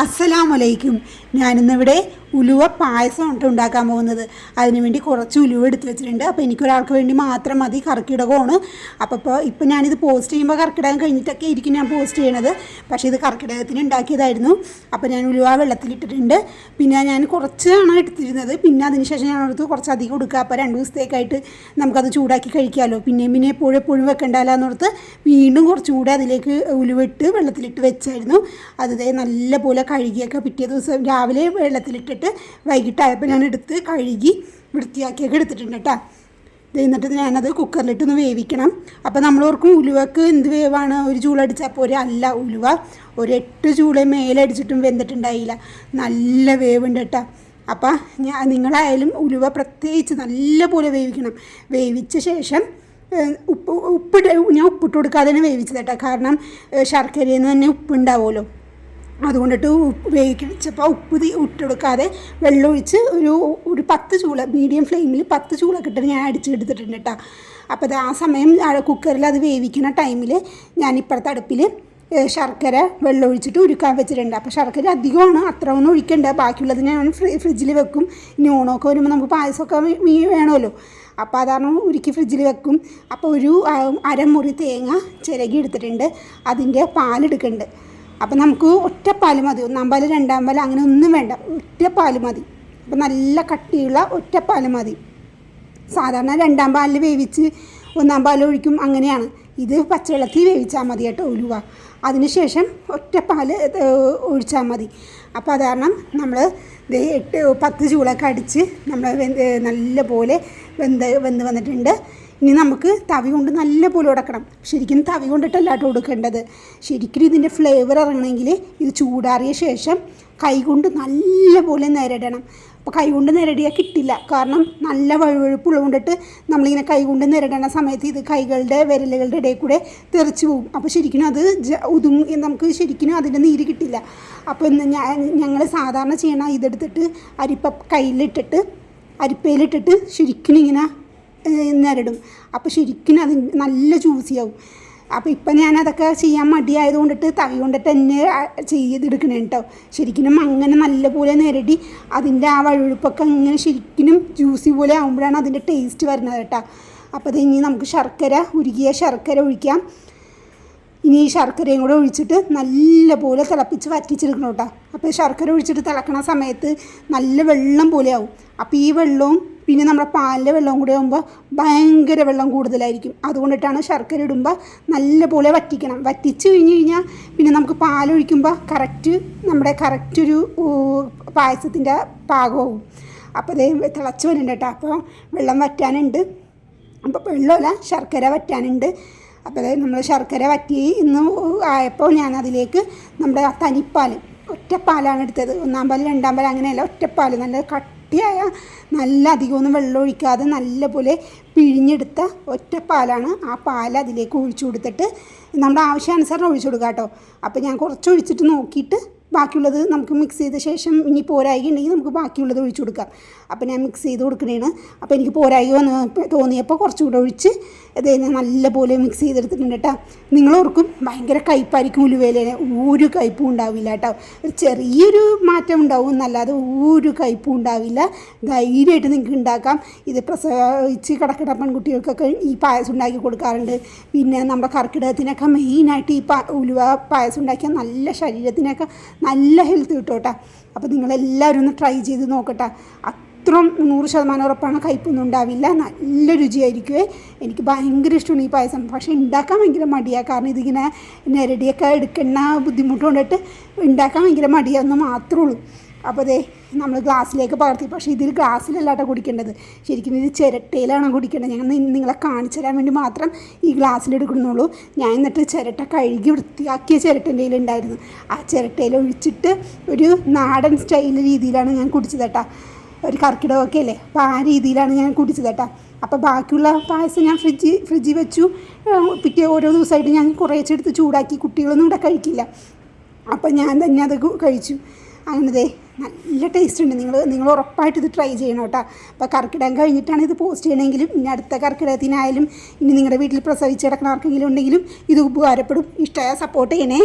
അസ്സലാമലൈക്കും. ഞാനിന്നിവിടെ ഉലുവ പായസമാണ് ഉണ്ടാക്കാൻ പോകുന്നത്. അതിനുവേണ്ടി കുറച്ച് ഉലുവ എടുത്ത് വെച്ചിട്ടുണ്ട്. അപ്പോൾ എനിക്കൊരാൾക്ക് വേണ്ടി മാത്രം മതി. കർക്കിടകമാണ്. അപ്പോൾ ഇപ്പോൾ ഇപ്പോൾ ഞാനിത് പോസ്റ്റ് ചെയ്യുമ്പോൾ കർക്കിടകം കഴിഞ്ഞിട്ടൊക്കെ ആയിരിക്കും ഞാൻ പോസ്റ്റ് ചെയ്യണത്. പക്ഷേ ഇത് കർക്കിടകത്തിന് ഉണ്ടാക്കിയതായിരുന്നു. അപ്പോൾ ഞാൻ ഉലുവ വെള്ളത്തിലിട്ടിട്ടുണ്ട് പിന്നെ ഞാൻ കുറച്ചാണ് എടുത്തിരുന്നത്. പിന്നെ അതിനുശേഷം ഞാൻ എടുത്ത് കുറച്ച് അധികം കൊടുക്കുക. അപ്പോൾ രണ്ട് ദിവസത്തേക്കായിട്ട് നമുക്കത് ചൂടാക്കി കഴിക്കാമല്ലോ പിന്നെയും പിന്നെ എപ്പോഴും എപ്പോഴും വെക്കണ്ടല്ലോ എന്നോർത്ത് വീണ്ടും കുറച്ചുകൂടെ അതിലേക്ക് ഉലുവിട്ട് വെള്ളത്തിലിട്ട് വെച്ചായിരുന്നു. അത് നല്ല പോലെ കഴുകിയൊക്കെ പിറ്റേ ദിവസം രാവിലെ വെള്ളത്തിലിട്ടിട്ട് വൈകിട്ടായപ്പോൾ ഞാൻ എടുത്ത് കഴുകി വൃത്തിയാക്കിയൊക്കെ എടുത്തിട്ടുണ്ട് കേട്ടോ. എന്നിട്ട് ഞാനത് കുക്കറിലിട്ടൊന്ന് വേവിക്കണം. അപ്പോൾ നമ്മൾ ഓർക്കും ഉലുവക്ക് എന്ത് വേവാണ്? ഒരു ചൂളടിച്ചാൽ പോരെ? അല്ല ഉലുവ. ഒരു എട്ട് ചൂള മേലടിച്ചിട്ടും വെന്തിട്ടുണ്ടായില്ല. നല്ല വേവുണ്ട് കേട്ടോ. അപ്പം ഞാൻ നിങ്ങളായാലും ഉലുവ പ്രത്യേകിച്ച് നല്ല പോലെ വേവിക്കണം. വേവിച്ച ശേഷം ഉപ്പ് ഉപ്പിട്ട് ഞാൻ ഉപ്പിട്ട് കൊടുക്കാതെ തന്നെ വേവിച്ചത് കേട്ടോ. കാരണം ശർക്കരയിൽ നിന്ന് തന്നെ ഉപ്പുണ്ടാവുമല്ലോ അതുകൊണ്ടിട്ട് ഉപ്പ് വേവിച്ചപ്പോൾ ഉപ്പ് ഇട്ടെടുക്കാതെ വെള്ളം ഒഴിച്ച് ഒരു ഒരു പത്ത് ചൂള മീഡിയം ഫ്ലെയിമിൽ പത്ത് ചൂളൊക്കെ ഇട്ടിട്ട് ഞാൻ അടിച്ചെടുത്തിട്ടുണ്ട് കേട്ടോ അപ്പോൾ ആ സമയം കുക്കറിൽ അത് വേവിക്കുന്ന ടൈമിൽ ഞാൻ ഇപ്പുറത്തെ അടുപ്പിൽ ശർക്കര വെള്ളം ഒഴിച്ചിട്ട് ഉരുക്കാൻ വെച്ചിട്ടുണ്ട്. അപ്പോൾ ശർക്കര അധികമാണ് അത്ര ഒന്നും ഒഴിക്കണ്ട. ബാക്കിയുള്ളത് ഞാൻ ഫ്രി ഫ്രിഡ്ജിൽ വെക്കും. ഇനി ഓണമൊക്കെ വരുമ്പോൾ നമുക്ക് പായസമൊക്കെ വേണമല്ലോ. അപ്പോൾ അതാണ് ഉരുക്കി ഫ്രിഡ്ജിൽ വെക്കും. അപ്പോൾ ഒരു അരമുറി തേങ്ങ ചിരകി എടുത്തിട്ടുണ്ട് അതിന്റെ പാലെടുക്കുന്നുണ്ട് അപ്പം നമുക്ക് ഒറ്റ പാൽ മതി. ഒന്നാം പാൽ രണ്ടാം പാൽ അങ്ങനെ ഒന്നും വേണ്ട. ഒറ്റ പാൽ മതി. അപ്പം നല്ല കട്ടിയുള്ള ഒറ്റ പാൽ മതി. സാധാരണ രണ്ടാം പാലിൽ വേവിച്ച് ഒന്നാം പാൽ ഒഴിക്കും. അങ്ങനെയാണ്. ഇത് പച്ചവെള്ളത്തിൽ വേവിച്ചാൽ മതി കേട്ടോ ഉലുവ. അതിനുശേഷം ഒറ്റ പാൽ ഒഴിച്ചാൽ മതി. അപ്പോൾ അത് കാരണം നമ്മൾ എട്ട് പത്ത് ചൂളൊക്കെ അടിച്ച് നമ്മൾ നല്ല പോലെ വെന്ത് വെന്ത് വന്നിട്ടുണ്ട്. ഇനി നമുക്ക് തവി കൊണ്ട് നല്ല പോലെ ഉടക്കണം. ശരിക്കും തവി കൊണ്ടിട്ടല്ല കേട്ടോ ഉടുക്കേണ്ടത്. ശരിക്കും ഇതിന്റെ ഫ്ലേവർ ഇറങ്ങണമെങ്കിൽ ഇത് ചൂടാറിയ ശേഷം കൈകൊണ്ട് നല്ല പോലെ നിരടണം. അപ്പോൾ കൈ കൊണ്ട് നിരടിയാൽ കിട്ടില്ല. കാരണം നല്ല വഴുവഴുപ്പുള്ളത് കൊണ്ടിട്ട് നമ്മളിങ്ങനെ കൈ കൊണ്ട് നിരടണ സമയത്ത് ഇത് കൈകളുടെ വിരലുകളുടെ ഇടയിൽ കൂടെ തെറിച്ച് പോകും. അപ്പോൾ ശരിക്കും അത് ഒതുങ്ങി നമുക്ക് ശരിക്കും അതിന്റെ നീര് കിട്ടില്ല. അപ്പോൾ ഞങ്ങൾ സാധാരണ ചെയ്യണ ഇതെടുത്തിട്ട് അരിപ്പ കയ്യിലിട്ടിട്ട് അരിപ്പയിലിട്ടിട്ട് ശരിക്കും ഇങ്ങനെ നിരടും. അപ്പോൾ ശരിക്കും അത് നല്ല ജ്യൂസിയാവും അപ്പോൾ ഇപ്പം ഞാൻ അതൊക്കെ ചെയ്യാൻ മടിയായത് കൊണ്ടിട്ട് തവി കൊണ്ടിട്ട് തന്നെ ചെയ്തെടുക്കണേ കേട്ടോ ശരിക്കും അങ്ങനെ നല്ലപോലെ നേരടി അതിന്റെ ആ വഴുവഴുപ്പൊക്കെ ഇങ്ങനെ ശരിക്കും ജ്യൂസി പോലെ ആകുമ്പോഴാണ് അതിന്റെ ടേസ്റ്റ് വരുന്നത് കേട്ടോ. അപ്പോൾ അത് ഇനി നമുക്ക് ശർക്കര ഉരുകിയ ശർക്കര ഒഴിക്കാം. ഇനി ഈ ശർക്കരയും കൂടെ ഒഴിച്ചിട്ട് നല്ലപോലെ തിളപ്പിച്ച് വറ്റിച്ചെടുക്കണം കേട്ടോ. അപ്പോൾ ശർക്കര ഒഴിച്ചിട്ട് തിളക്കണ സമയത്ത് നല്ല വെള്ളം പോലെ ആവും. അപ്പോൾ ഈ വെള്ളവും പിന്നെ നമ്മുടെ പാലിന്റെ വെള്ളം കൂടെ ആകുമ്പോൾ ഭയങ്കര വെള്ളം കൂടുതലായിരിക്കും. അതുകൊണ്ടിട്ടാണ് ശർക്കര ഇടുമ്പോൾ നല്ലപോലെ വറ്റിക്കണം. വറ്റിച്ച് കഴിഞ്ഞ് കഴിഞ്ഞാൽ പിന്നെ നമുക്ക് പാലൊഴിക്കുമ്പോൾ കറക്റ്റ് നമ്മുടെ കറക്റ്റ് ഒരു പായസത്തിന്റെ പാകമാവും. അപ്പോൾ അതേ തിളച്ച് വരുന്നുണ്ട് കേട്ടോ. അപ്പോൾ വെള്ളം വറ്റാനുണ്ട്. അപ്പോൾ വെള്ളമല്ല ശർക്കര വറ്റാനുണ്ട്. അപ്പോൾ അതായത് നമ്മൾ ശർക്കര വറ്റി ഇന്ന് ആയപ്പോൾ ഞാൻ അതിലേക്ക് നമ്മുടെ തനിപ്പാൽ ഒറ്റപ്പാലാണ് എടുത്തത്. ഒന്നാം പാൽ രണ്ടാം പാൽ അങ്ങനെയല്ല ഒറ്റപ്പാൽ നല്ല കട്ടിയായ നല്ല അധികമൊന്നും വെള്ളം ഒഴിക്കാതെ നല്ല പോലെ പിഴിഞ്ഞെടുത്ത ഒറ്റപ്പാലാണ് ആ പാൽ അതിലേക്ക് ഒഴിച്ചു കൊടുത്തിട്ട് നമ്മുടെ ആവശ്യാനുസരണം ഒഴിച്ചു കൊടുക്കാം കേട്ടോ അപ്പോൾ ഞാൻ കുറച്ച് ഒഴിച്ചിട്ട് നോക്കിയിട്ട് ബാക്കിയുള്ളത് നമുക്ക് മിക്സ് ചെയ്ത ശേഷം ഇനി പോരായി ഉണ്ടെങ്കിൽ നമുക്ക് ബാക്കിയുള്ളത് ഒഴിച്ചു കൊടുക്കാം. അപ്പോൾ ഞാൻ മിക്സ് ചെയ്ത് കൊടുക്കണേണ്. അപ്പോൾ എനിക്ക് പോരായി വന്ന് തോന്നിയപ്പോൾ കുറച്ചുകൂടെ ഒഴിച്ച് ഇത് നല്ല പോലെ മിക്സ് ചെയ്തെടുത്തിട്ടുണ്ട് കേട്ടോ നിങ്ങളോർക്കും ഭയങ്കര കയ്പ്പായിരിക്കും ഉലുവേല ഒരു കയ്പും ഉണ്ടാവില്ല കേട്ടോ ഒരു ചെറിയൊരു മാറ്റം ഉണ്ടാവും എന്നല്ലാതെ ഒരു കയ്പും ഉണ്ടാവില്ല. ധൈര്യമായിട്ട് നിങ്ങൾക്ക് ഉണ്ടാക്കാം. ഇത് പ്രസവിച്ച് കിടക്കുന്ന പെൺകുട്ടികൾക്കൊക്കെ ഈ പായസം ഉണ്ടാക്കി കൊടുക്കാറുണ്ട്. പിന്നെ നമ്മുടെ കർക്കിടകത്തിനൊക്കെ മെയിനായിട്ട് ഈ പാ ഉലുവ പായസം ഉണ്ടാക്കിയാൽ നല്ല ശരീരത്തിനൊക്കെ നല്ല ഹെൽത്ത് കിട്ടും കേട്ടോ അപ്പോൾ നിങ്ങളെല്ലാവരും ഒന്ന് ട്രൈ ചെയ്ത് നോക്കട്ടെ. അത്രയും നൂറ് ശതമാനം ഉറപ്പാണ് കയ്പൊന്നും ഉണ്ടാവില്ല. നല്ല രുചിയായിരിക്കുമേ എനിക്ക് ഭയങ്കര ഇഷ്ടമാണ് ഈ പായസം. പക്ഷേ ഉണ്ടാക്കാൻ ഭയങ്കര മടിയാണ് കാരണം ഇതിങ്ങനെ നെരടിയൊക്കെ എടുക്കുന്ന ബുദ്ധിമുട്ട് കൊണ്ടിട്ട് ഉണ്ടാക്കാൻ ഭയങ്കര മടിയാണെന്ന് മാത്രമേ ഉള്ളൂ. അപ്പോൾ അതെ നമ്മൾ ഗ്ലാസ്സിലേക്ക് പകർത്തി. പക്ഷേ ഇതിൽ ഗ്ലാസ്സിലല്ല കേട്ടോ കുടിക്കേണ്ടത്. ശരിക്കും ഇത് ചിരട്ടയിലാണ് കുടിക്കേണ്ടത്. ഞങ്ങൾ നിങ്ങളെ കാണിച്ചു തരാൻ വേണ്ടി മാത്രം ഈ ഗ്ലാസ്സിൽ എടുക്കുന്നുള്ളൂ ഞാൻ എന്നിട്ട് ചിരട്ട കഴുകി വൃത്തിയാക്കിയ ചിരട്ടന്റെ ഉണ്ടായിരുന്നു. ആ ചിരട്ടയിൽ ഒഴിച്ചിട്ട് ഒരു നാടൻ സ്റ്റൈൽ രീതിയിലാണ് ഞാൻ കുടിച്ചത് കേട്ടോ. ഒരു കർക്കിടകമൊക്കെ അല്ലേ? അപ്പോൾ ആ രീതിയിലാണ് ഞാൻ കുടിച്ചത് കേട്ടോ. അപ്പോൾ ബാക്കിയുള്ള പായസം ഞാൻ ഫ്രിഡ്ജ് ഫ്രിഡ്ജിൽ വെച്ചു. പിറ്റേ ഓരോ ദിവസമായിട്ട് ഞാൻ കുറേച്ചെടുത്ത് ചൂടാക്കി കുട്ടികളൊന്നും ഇവിടെ കഴിക്കില്ല. അപ്പോൾ ഞാൻ തന്നെ അത് കഴിച്ചു. അങ്ങനെ ദേ നല്ല ടേസ്റ്റ് ഉണ്ട്. നിങ്ങൾ നിങ്ങൾ ഉറപ്പായിട്ട് ഇത് ട്രൈ ചെയ്യണം കേട്ടോ. അപ്പോൾ കർക്കിടകം കഴിഞ്ഞിട്ടാണ് ഇത് പോസ്റ്റ് ചെയ്യണമെങ്കിലും ഇനി അടുത്ത കർക്കിടകത്തിനായാലും ഇനി നിങ്ങളുടെ വീട്ടിൽ പ്രസവിച്ച് കിടക്കുന്ന ആർക്കെങ്കിലും ഉണ്ടെങ്കിലും ഇത് ഉപകാരപ്പെടും. ഇഷ്ടമായ സപ്പോർട്ട് ചെയ്യണേ.